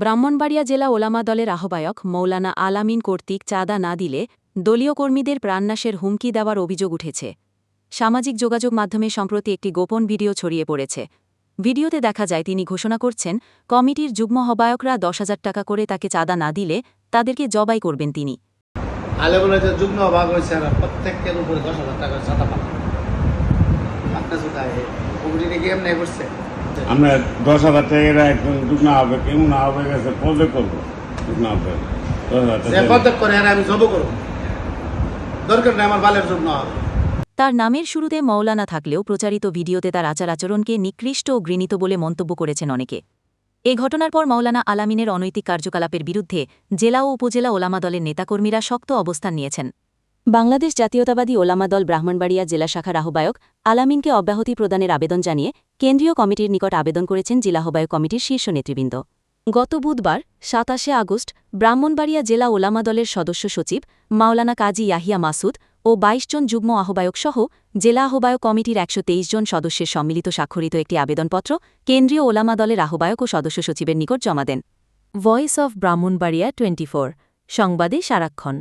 ব্রাহ্মণবাড়িয়া জেলা ওলামা দলের আহ্বায়ক মৌলানা আলামিন কর্তৃক চাঁদা না দিলে দলীয় কর্মীদের প্রাণনাশের হুমকি দেওয়ার অভিযোগ উঠেছে। সামাজিক যোগাযোগ মাধ্যমে সম্প্রতি একটি গোপন ভিডিও ছড়িয়ে পড়েছে। ভিডিওতে দেখা যায়, তিনি ঘোষণা করছেন, কমিটির যুগ্ম আহ্বায়করা দশ হাজার টাকা করে তাকে চাঁদা না দিলে তাদেরকে জবাই করবেন তিনি। প্রত্যেকের উপরে দশ হাজার টাকা এমনি করছে। আমরা দশ হাজার টাকা একজন দুগ্না হবে কেমন হবে গেছে পদে করব দুগ্না হবে। দশ হাজার যে টাকা পদক করে আর আমি জব করব। দরকার নেই আমার বালের যুগ্ম হবে। তার নামের শুরুতে মৌলানা থাকলেও প্রচারিত ভিডিওতে তার আচার আচরণকে নিকৃষ্ট ও ঘৃণিত বলে মন্তব্য করেছেন অনেকে। এ ঘটনার পর মৌলানা আলামিনের অনৈতিক কার্যকলাপের বিরুদ্ধে জেলা ও উপজেলা ওলামা দলের নেতাকর্মীরা শক্ত অবস্থান নিয়েছেন। বাংলাদেশ জাতীয়তাবাদী ওলামা দল ব্রাহ্মণবাড়িয়া জেলা শাখার আহ্বায়ক আলামিনকে অব্যাহতি প্রদানের আবেদন জানিয়ে কেন্দ্রীয় কমিটির নিকট আবেদন করেছেন জেলা আহ্বায়ক কমিটির শীর্ষ নেতৃবৃন্দ। গত বুধবার, সাতাশে আগস্ট, ব্রাহ্মণবাড়িয়া জেলা ওলামা দলের সদস্য সচিব মাওলানা কাজী ইয়াহিয়া মাসুদ ও ২২ জন যুগ্ম আহ্বায়ক সহ জেলা আহ্বায়ক কমিটির একশো তেইশ জন সদস্যের সম্মিলিত স্বাক্ষরিত একটি আবেদনপত্র কেন্দ্রীয় ওলামা দলের আহ্বায়ক ও সদস্য সচিবের নিকট জমা দেন। ভয়েস অব ব্রাহ্মণবাড়িয়া টোয়েন্টি সংবাদে সারাক্ষণ।